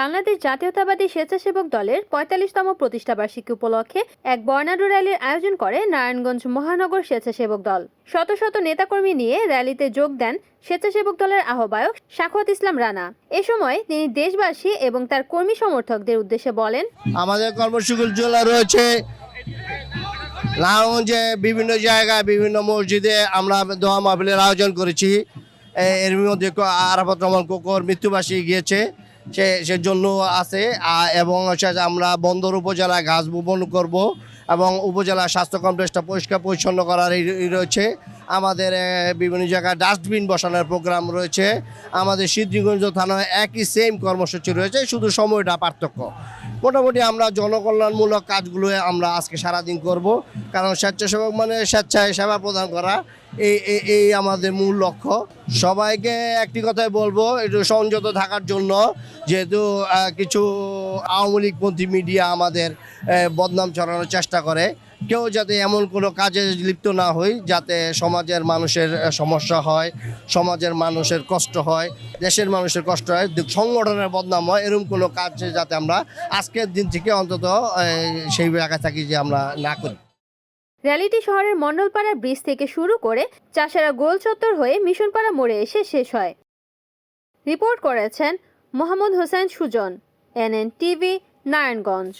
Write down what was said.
বাংলাদেশ জাতীয়তাবাদী স্বেচ্ছাসেবক দলের পঁয়তাল্লিশতম প্রতিষ্ঠাবার্ষিকী উপলক্ষে এক বর্ণাঢ্য র্যালির আয়োজন করে নারায়ণগঞ্জ মহানগর স্বেচ্ছাসেবক দল। শত শত নেতাকর্মী নিয়ে র্যালিতে যোগ দেন স্বেচ্ছাসেবক দলের আহ্বায়ক সাখওয়াত ইসলাম রানা। এ সময় তিনি দেশবাসী এবং তার কর্মী সমর্থকদের উদ্দেশ্যে বলেন, আমাদের কর্মসূচি জেলা রয়েছে লাউঞ্জে বিভিন্ন জায়গায় বিভিন্ন মসজিদে আমরা দোয়া মাহফিলের আয়োজন করেছি। এর মধ্যে আরাফাত রহমান কোকর মৃত্যুবাসী গিয়েছে। সে সেজন্য আছে এবং আমরা বন্দর উপজেলায় ঘাস বপন করব এবং উপজেলা স্বাস্থ্য কমপ্লেক্সটা পরিষ্কার পরিচ্ছন্ন করার রয়েছে। আমাদের বিভিন্ন জায়গায় ডাস্টবিন বসানোর প্রোগ্রাম রয়েছে। আমাদের সিদ্ধিগঞ্জ থানায় একই সেম কর্মসূচি রয়েছে, শুধু সময়টা পার্থক্য। মোটামুটি আমরা জনকল্যাণমূলক কাজগুলো আমরা আজকে সারাদিন করব, কারণ স্বেচ্ছাসেবক মানে স্বেচ্ছায় সেবা প্রদান করা এই, এই- আমাদের মূল লক্ষ্য। সবাইকে একটি কথাই বলব, একটু সংযত থাকার জন্য। যেহেতু কিছু আওয়ামী লীগপন্থী মিডিয়া আমাদের বদনাম ছড়ানোর চেষ্টা করে, কেউ যাতে এমন কোনো কাজে লিপ্ত না হই, যাতে সমাজের মানুষের সমস্যা হয়, সমাজের মানুষের কষ্ট হয়, দেশের মানুষের কষ্ট হয় সংগঠনের বদনাম হয়, এরকম কোনো কাজ যাতে আমরা আজকের দিন থেকে অন্তত সেই জায়গায় থাকি যে আমরা না করি। র্যালিটি শহরের মণ্ডলপাড়া ব্রিজ থেকে শুরু করে চাষারা গোল চত্বর হয়ে মিশনপাড়া মোড়ে এসে শেষ হয়। রিপোর্ট করেছেন মোহাম্মদ হোসেন সুজন, এনএন টিভি, নারায়ণগঞ্জ।